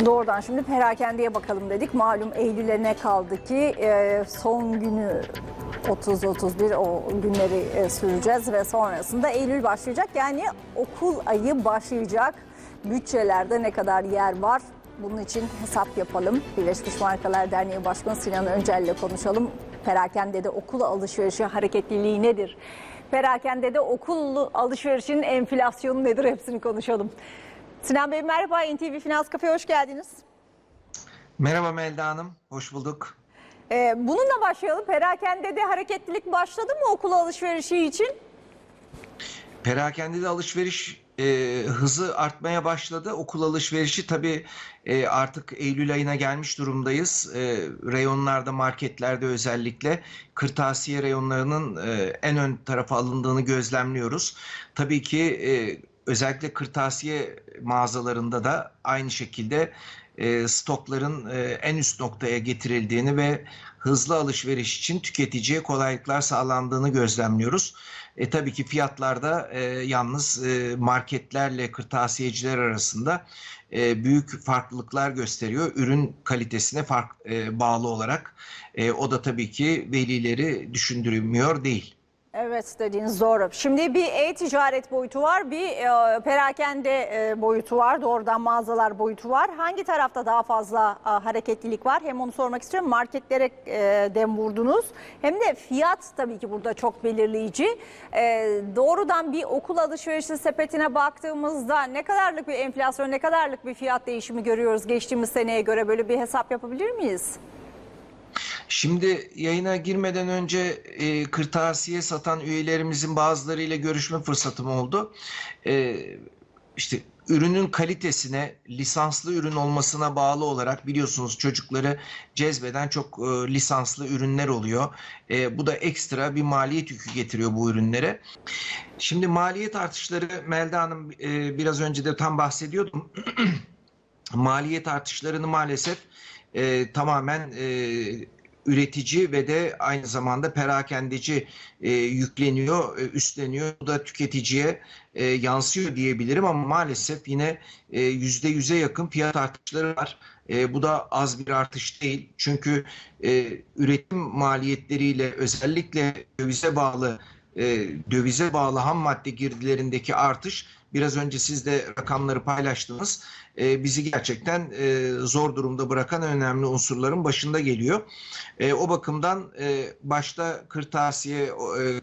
Doğrudan şimdi perakendeye bakalım dedik. Malum Eylül'e ne kaldı ki e, son günü 30-31 o günleri e, süreceğiz ve sonrasında Eylül başlayacak. Yani okul ayı başlayacak. Bütçelerde ne kadar yer var? Bunun için hesap yapalım. Birleşmiş Markalar Derneği Başkanı Sinan Öncel ile konuşalım. Perakendede okul alışverişi hareketliliği nedir? Perakendede okul alışverişinin enflasyonu nedir? Hepsini konuşalım. Sinan Bey merhaba. NTV Finans Kafe'ye hoş geldiniz. Merhaba Melda Hanım, hoş bulduk. Ee, bununla başlayalım. Perakendede hareketlilik başladı mı okul alışverişi için? Perakende de alışveriş e, hızı artmaya başladı. Okul alışverişi tabii e, artık Eylül ayına gelmiş durumdayız. E, reyonlarda, marketlerde özellikle kırtasiye reyonlarının e, en ön tarafa alındığını gözlemliyoruz. Tabii ki e, özellikle kırtasiye mağazalarında da aynı şekilde e, stokların e, en üst noktaya getirildiğini ve hızlı alışveriş için tüketiciye kolaylıklar sağlandığını gözlemliyoruz. E, tabii ki fiyatlarda e, yalnız e, marketlerle kırtasiyeciler arasında e, büyük farklılıklar gösteriyor. Ürün kalitesine fark e, bağlı olarak. E, o da tabii ki velileri düşündürmüyor değil. Evet dediğiniz doğru. Şimdi bir e-ticaret boyutu var, bir e, perakende e, boyutu var, doğrudan mağazalar boyutu var. Hangi tarafta daha fazla e, hareketlilik var? Hem onu sormak istiyorum. Marketlere e, dem vurdunuz. Hem de fiyat tabii ki burada çok belirleyici. E, doğrudan bir okul alışverişi sepetine baktığımızda ne kadarlık bir enflasyon, ne kadarlık bir fiyat değişimi görüyoruz geçtiğimiz seneye göre böyle bir hesap yapabilir miyiz? Şimdi yayına girmeden önce e, kırtasiye satan üyelerimizin bazılarıyla görüşme fırsatım oldu. E, işte ürünün kalitesine, lisanslı ürün olmasına bağlı olarak biliyorsunuz çocukları cezbeden çok e, lisanslı ürünler oluyor. E, bu da ekstra bir maliyet yükü getiriyor bu ürünlere. Şimdi maliyet artışları Melda Hanım e, biraz önce de tam bahsediyordum. maliyet artışlarını maalesef e, tamamen e, üretici ve de aynı zamanda perakendeci e, yükleniyor, e, üstleniyor. Bu da tüketiciye e, yansıyor diyebilirim ama maalesef yine e, yüzde yüze yakın fiyat artışları var. E, bu da az bir artış değil. Çünkü e, üretim maliyetleriyle özellikle dövize bağlı e, dövize bağlı ham madde girdilerindeki artış biraz önce siz de rakamları paylaştınız. E, bizi gerçekten e, zor durumda bırakan önemli unsurların başında geliyor. E, o bakımdan e, başta kırtasiye, e,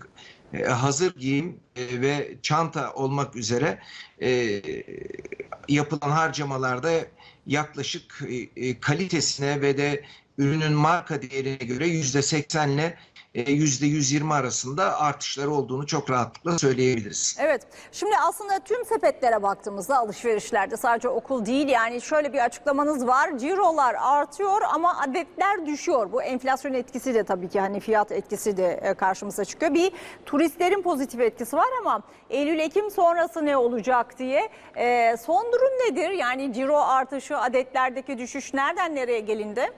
e, hazır giyim e, ve çanta olmak üzere e, yapılan harcamalarda yaklaşık e, e, kalitesine ve de ürünün marka değerine göre yüzde seksenle 120 arasında artışları olduğunu çok rahatlıkla söyleyebiliriz. Evet. Şimdi aslında tüm sepetlere baktığımızda alışverişlerde sadece okul değil yani şöyle bir açıklamanız var. Cirolar artıyor ama adetler düşüyor. Bu enflasyon etkisi de tabii ki hani fiyat etkisi de e, karşımıza çıkıyor. Bir turistlerin pozitif etkisi var ama Eylül-Ekim sonrası ne olacak diye. E, son durum nedir? Yani ciro artışı, adetlerdeki düşüş nereden nereye gelindi?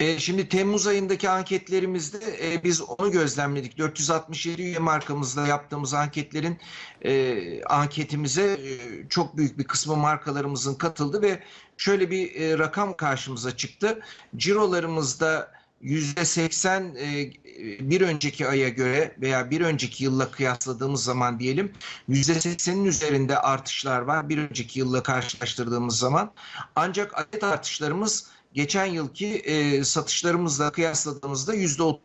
E, şimdi Temmuz ayındaki anketlerimizde e, biz onu gözlemledik. 467 üye markamızla yaptığımız anketlerin e, anketimize e, çok büyük bir kısmı markalarımızın katıldı ve şöyle bir e, rakam karşımıza çıktı. Cirolarımızda %80 e, bir önceki aya göre veya bir önceki yılla kıyasladığımız zaman diyelim %80'in üzerinde artışlar var bir önceki yılla karşılaştırdığımız zaman. Ancak adet artışlarımız geçen yılki e, satışlarımızla kıyasladığımızda %30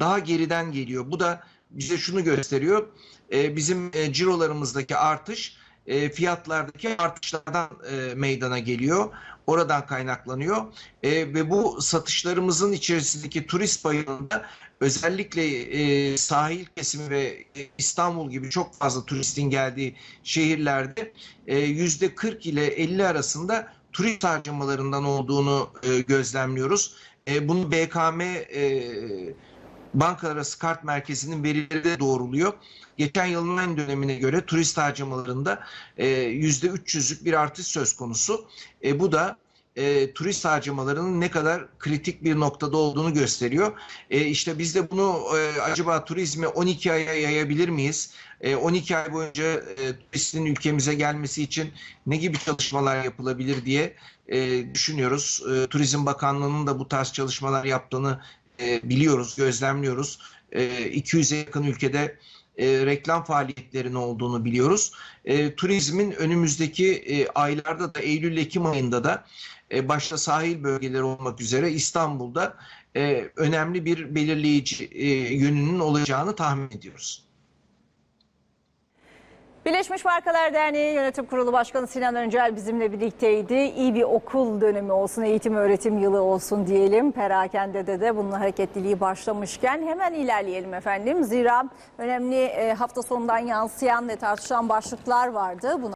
daha geriden geliyor. Bu da bize şunu gösteriyor. E, bizim e, cirolarımızdaki artış e, fiyatlardaki artışlardan e, meydana geliyor. Oradan kaynaklanıyor. E, ve bu satışlarımızın içerisindeki turist payında özellikle e, sahil kesimi ve İstanbul gibi çok fazla turistin geldiği şehirlerde e, yüzde 40 ile 50 arasında turist harcamalarından olduğunu e, gözlemliyoruz. E, bunu BKM e, Bankalar Kart Merkezi'nin verileri de doğruluyor. Geçen yılın aynı dönemine göre turist harcamalarında e, %300'lük bir artış söz konusu. E, bu da e, turist harcamalarının ne kadar kritik bir noktada olduğunu gösteriyor. E, işte biz de bunu e, acaba turizmi 12 aya yayabilir miyiz? E, 12 ay boyunca e, turistin ülkemize gelmesi için ne gibi çalışmalar yapılabilir diye e, düşünüyoruz. E, Turizm Bakanlığı'nın da bu tarz çalışmalar yaptığını e, biliyoruz, gözlemliyoruz. E, 200'e yakın ülkede e, reklam faaliyetlerinin olduğunu biliyoruz. E, turizmin önümüzdeki e, aylarda da Eylül-Ekim ayında da e, başta sahil bölgeleri olmak üzere İstanbul'da e, önemli bir belirleyici e, yönünün olacağını tahmin ediyoruz. Birleşmiş Markalar Derneği Yönetim Kurulu Başkanı Sinan Öncel bizimle birlikteydi. İyi bir okul dönemi olsun, eğitim öğretim yılı olsun diyelim. Perakende de bunun hareketliliği başlamışken hemen ilerleyelim efendim. Zira önemli e, hafta sonundan yansıyan ve tartışılan başlıklar vardı. Buna